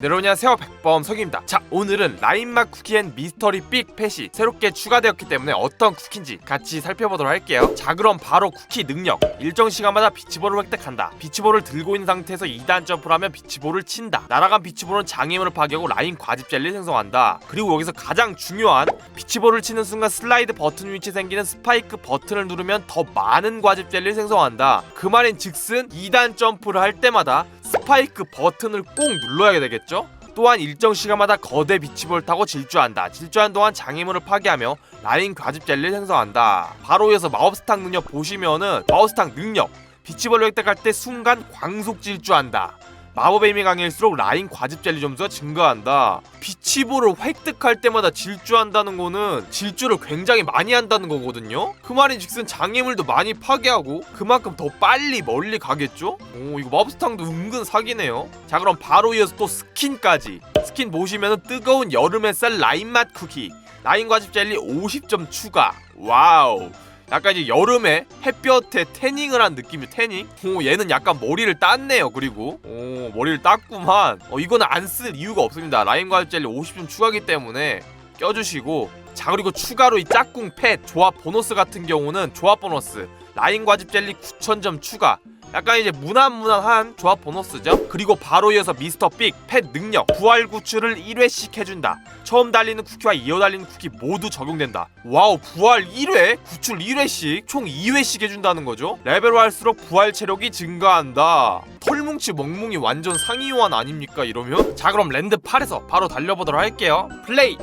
네, 여러분 안녕하세요 백범 석입니다. 자 오늘은 라인맛 쿠키앤 미스터리 빅 펫이 새롭게 추가되었기 때문에 어떤 쿠키인지 같이 살펴보도록 할게요. 자 그럼 바로 쿠키 능력. 일정 시간마다 비치볼을 획득한다. 비치볼을 들고 있는 상태에서 2단 점프를 하면 비치볼을 친다. 날아간 비치볼은 장애물을 파괴하고 라인 과즙 젤리를 생성한다. 그리고 여기서 가장 중요한 비치볼을 치는 순간 슬라이드 버튼 위치에 생기는 스파이크 버튼을 누르면 더 많은 과즙 젤리를 생성한다. 그 말인 즉슨 2단 점프를 할 때마다 스파이크 버튼을 꼭 눌러야 되겠죠? 또한 일정 시간마다 거대 비치볼 타고 질주한다. 질주한 동안 장애물을 파괴하며 라인 과즙 젤리를 생성한다. 바로 이어서 마법스탁 능력 보시면은 마법스탁 능력 비치볼을 획득할 때 순간 광속 질주한다. 마법의 힘이 강해질수록 라인 과즙 젤리 점수가 증가한다. 비치볼을 획득할 때마다 질주한다는 거는 질주를 굉장히 많이 한다는 거거든요. 그 말인 즉슨 장애물도 많이 파괴하고 그만큼 더 빨리 멀리 가겠죠? 오 이거 마법스탕도 은근 사기네요. 자 그럼 바로 이어서 또 스킨까지. 스킨 보시면은 뜨거운 여름 햇살 라인 맛 쿠키. 라인 과즙 젤리 50점 추가. 와우. 약간 이제 여름에 햇볕에 태닝을 한 느낌이 태닝? 오 얘는 약간 머리를 땄네요 그리고 오 머리를 땄구만 어 이거는 안 쓸 이유가 없습니다. 라인 과즙 젤리 50점 추가기 때문에 껴주시고 자 그리고 추가로 이 짝꿍 펫 조합 보너스 같은 경우는 조합 보너스. 라인 과즙 젤리 9,000점 추가 약간 이제 무난무난한 조합 보너스죠. 그리고 바로 이어서 미스터 빅 펫 능력 부활 구출을 1회씩 해준다. 처음 달리는 쿠키와 이어 달리는 쿠키 모두 적용된다. 와우 부활 1회? 구출 1회씩? 총 2회씩 해준다는 거죠? 레벨을 할수록 부활 체력이 증가한다. 털뭉치 멍뭉이 완전 상위호환 아닙니까 이러면? 자 그럼 랜드 8에서 바로 달려보도록 할게요. 플레이!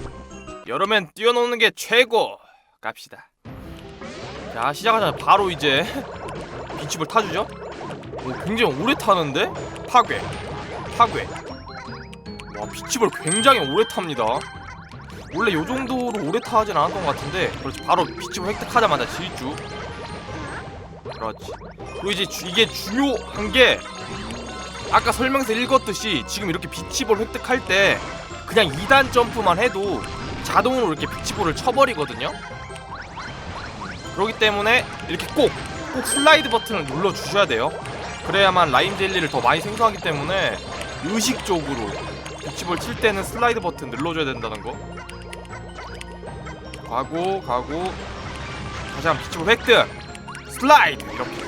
여름엔 뛰어노는 게 최고! 갑시다. 자 시작하자마자 바로 이제 비치볼 타주죠 오, 굉장히 오래 타는데? 파괴. 파괴. 와 비치볼 굉장히 오래 탑니다. 원래 요 정도로 오래 타진 않았던 것 같은데 그렇지 바로 비치볼 획득하자마자 질주. 그렇지. 그리고 이제 주- 이게 중요한 게 아까 설명서 읽었듯이 지금 이렇게 비치볼 획득할 때 그냥 2단 점프만 해도 자동으로 이렇게 비치볼을 쳐버리거든요. 그렇기 때문에 이렇게 꼭 꼭 슬라이드 버튼을 눌러 주셔야 돼요. 그래야만 라인 젤리를 더 많이 생성하기 때문에 의식적으로 비치볼 칠 때는 슬라이드 버튼 눌러줘야 된다는 거. 가고 가고 다시 한번 비치볼 획득 슬라이드 이렇게.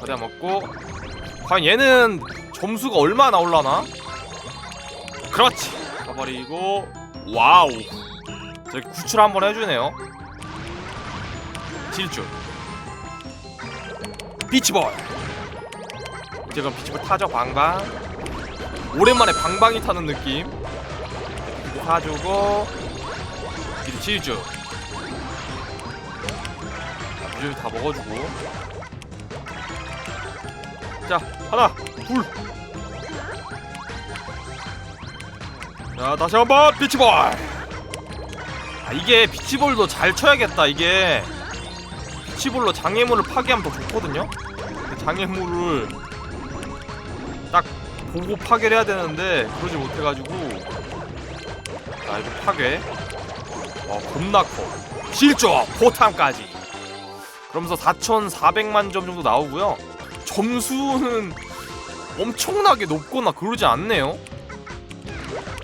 거대 먹고 과연 얘는 점수가 얼마 나 올라나? 그렇지. 가버리고 와우. 저기 구출 한번 해주네요. 질주. 비치볼. 이제 그럼 비치볼 타죠 방방. 오랜만에 방방이 타는 느낌. 타주고 질주 자, 무조건 다 먹어주고. 자 하나 둘자 다시 한번 비치볼. 아 이게 비치볼도 잘 쳐야겠다 이게 비치볼로 장애물을 파괴하면 더 좋거든요. 장애물을 딱 보고 파괴를 해야 되는데 그러지 못해가지고 자 이거 파괴. 어 겁나 커. 실조 포탐까지. 그러면서 4,400만 점 정도 나오고요. 점수는 엄청나게 높거나 그러지 않네요.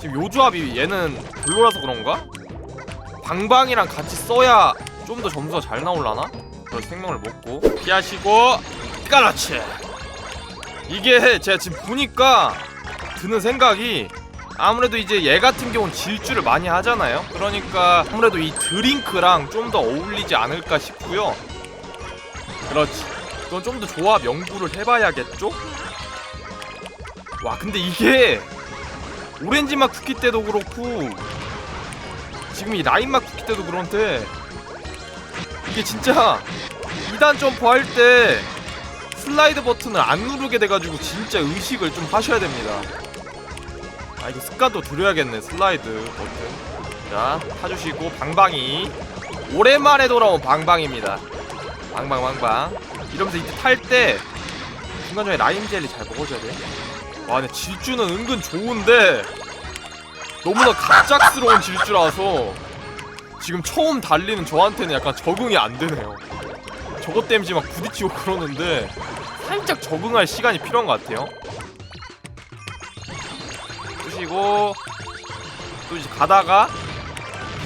지금 요 조합이 얘는 별로라서 그런가? 방방이랑 같이 써야 좀 더 점수가 잘 나올라나? 그 생명을 먹고 피하시고 까라치. 이게 제가 지금 보니까 드는 생각이 아무래도 이제 얘 같은 경우는 질주를 많이 하잖아요. 그러니까 아무래도 이 드링크랑 좀 더 어울리지 않을까 싶고요. 그렇지. 그건 좀 더 조합 연구를 해봐야겠죠? 와 근데 이게 오렌지 맛 쿠키 때도 그렇고 지금 이 라인 맛 쿠키 때도 그런데 이게 진짜 2단 점프 할 때 슬라이드 버튼을 안 누르게 돼가지고 진짜 의식을 좀 하셔야 됩니다. 아 이거 습관도 들여야겠네 슬라이드 버튼. 자 타주시고 방방이 오랜만에 돌아온 방방입니다. 방방방방 이러면서 이때 탈 때 중간중간에 라임 젤리 잘 먹어줘야 돼. 와 근데 질주는 은근 좋은데 너무나 갑작스러운 질주라서 지금 처음 달리는 저한테는 약간 적응이 안 되네요. 저것 때문에 막 부딪히고 그러는데 살짝 적응할 시간이 필요한 것 같아요. 푸시고 또 이제 가다가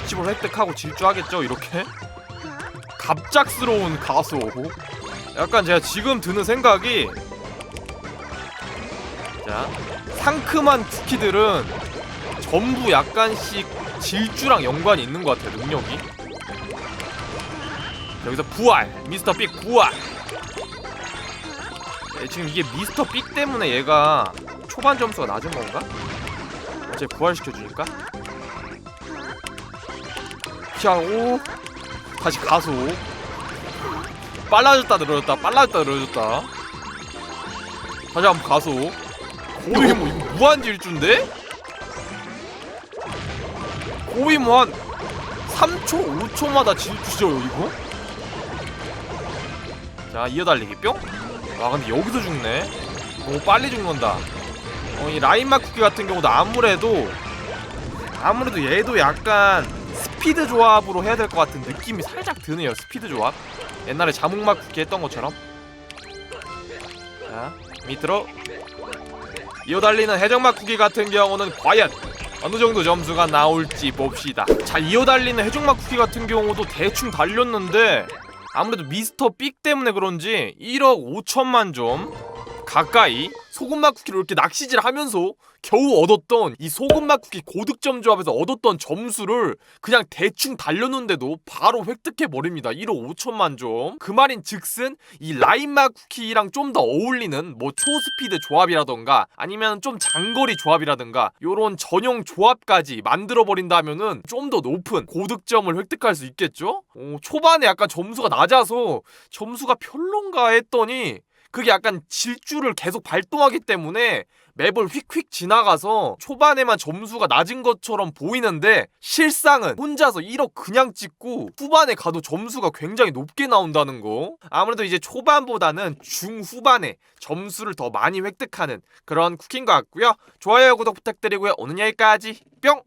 비치볼 획득하고 질주하겠죠 이렇게 갑작스러운 가소 약간 제가 지금 드는 생각이 자 상큼한 쿠키들은 전부 약간씩 질주랑 연관이 있는 것 같아요 능력이. 여기서 부활 미스터 빅 부활. 예, 지금 이게 미스터 빅 때문에 얘가 초반 점수가 낮은 건가? 어째 부활시켜주니까. 피하고 다시 가소 빨라졌다 늘어졌다 빨라졌다 늘어졌다. 다시 한번 가소 거의 뭐 이거 무한 질주인데? 뭐한 3초 5초마다 질주죠 이거? 자 이어달리기 뿅? 와 근데 여기서 죽네. 너무 빨리 죽는다. 어, 이 라인마 쿠키 같은 경우도 아무래도 아무래도 얘도 약간 스피드 조합으로 해야 될 것 같은 느낌이 살짝 드네요 스피드 조합. 옛날에 자몽맛 쿠키 했던 것처럼. 자 밑으로. 이어달리는 해적맛 쿠키 같은 경우는 과연 어느 정도 점수가 나올지 봅시다. 자 이어 달리는 해적맛 쿠키 같은 경우도 대충 달렸는데 아무래도 미스터 빅 때문에 그런지 1억 5천만 점 가까이 소금맛 쿠키를 이렇게 낚시질 하면서 겨우 얻었던 이 소금맛 쿠키 고득점 조합에서 얻었던 점수를 그냥 대충 달렸는데도 바로 획득해 버립니다. 1억 5천만 점. 그 말인 즉슨 이 라인맛 쿠키랑 좀 더 어울리는 뭐 초스피드 조합이라던가 아니면 좀 장거리 조합이라든가 요런 전용 조합까지 만들어 버린다면은 좀 더 높은 고득점을 획득할 수 있겠죠? 어, 초반에 약간 점수가 낮아서 점수가 별론가 했더니 그게 약간 질주를 계속 발동하기 때문에 맵을 휙휙 지나가서 초반에만 점수가 낮은 것처럼 보이는데 실상은 혼자서 1억 그냥 찍고 후반에 가도 점수가 굉장히 높게 나온다는 거. 아무래도 이제 초반보다는 중후반에 점수를 더 많이 획득하는 그런 것 같고요. 좋아요 구독 부탁드리고요. 오늘 여기까지. 뿅